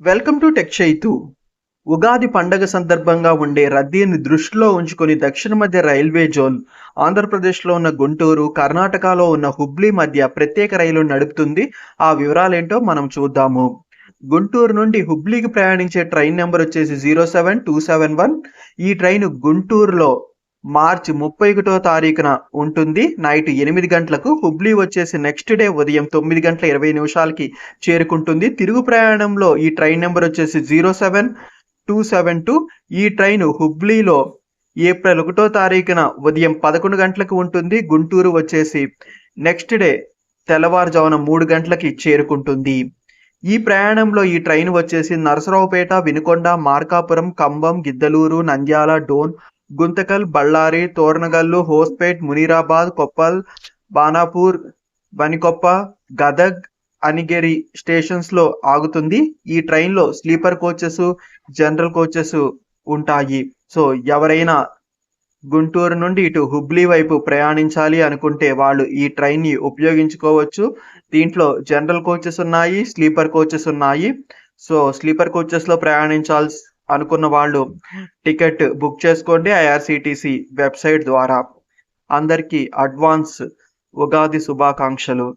Welcome to tech Chaitu. Ugadi పండగ సందర్భంగా ఉండే రద్దీని దృష్టిలో ఉంచుకొని దక్షిణ మధ్య రైల్వే జోన్ ఆంధ్రప్రదేశ్లో ఉన్న గుంటూరు కర్ణాటకలో ఉన్న హుబ్లీ మధ్య ప్రత్యేక రైలు నడుపుతుంది. ఆ వివరాలేంటో మనం చూద్దాము. గుంటూరు నుండి హుబ్లీకి ప్రయాణించే ట్రైన్ నెంబర్ వచ్చేసి zero seven two seven one. ఈ ట్రైన్ గుంటూరులో మార్చి ముప్పై ఒకటో తారీఖున ఉంటుంది. నైట్ ఎనిమిది గంటలకు హుబ్లీ వచ్చేసి నెక్స్ట్ డే ఉదయం తొమ్మిది గంటల ఇరవై నిమిషాలకి చేరుకుంటుంది. తిరుగు ప్రయాణంలో ఈ ట్రైన్ నెంబర్ వచ్చేసి zero seven two seven two. ఈ ట్రైన్ హుబ్లీలో ఏప్రిల్ ఒకటో తారీఖున ఉదయం పదకొండు గంటలకు ఉంటుంది. గుంటూరు వచ్చేసి నెక్స్ట్ డే తెల్లవారుజామున మూడు గంటలకి చేరుకుంటుంది. ఈ ప్రయాణంలో ఈ ట్రైన్ వచ్చేసి నరసరావుపేట వినుకొండ మార్కాపురం కంబం గిద్దలూరు నంద్యాల డోన్ గుంతకల్ బళ్ళారి తోరణగల్లు హోస్పేట్ మునీరాబాద్ కొప్పల్ బానాపూర్ బనికొప్ప గదగ్ అనిగిరి స్టేషన్స్లో ఆగుతుంది. ఈ ట్రైన్లో స్లీపర్ కోచెస్ జనరల్ కోచెస్ ఉంటాయి. సో ఎవరైనా గుంటూరు నుండి ఇటు హుబ్లీ వైపు ప్రయాణించాలి అనుకుంటే వాళ్ళు ఈ ట్రైన్ని ఉపయోగించుకోవచ్చు. దీంట్లో జనరల్ కోచెస్ ఉన్నాయి స్లీపర్ కోచెస్ ఉన్నాయి. సో స్లీపర్ కోచెస్లో ప్రయాణించాల్సి అనుకున్న వాళ్ళు టికెట్ బుక్ చేసుకోండి ఐఆర్సిటిసి వెబ్సైట్ ద్వారా. అందరికీ అడ్వాన్స్ ఉగాది శుభాకాంక్షలు.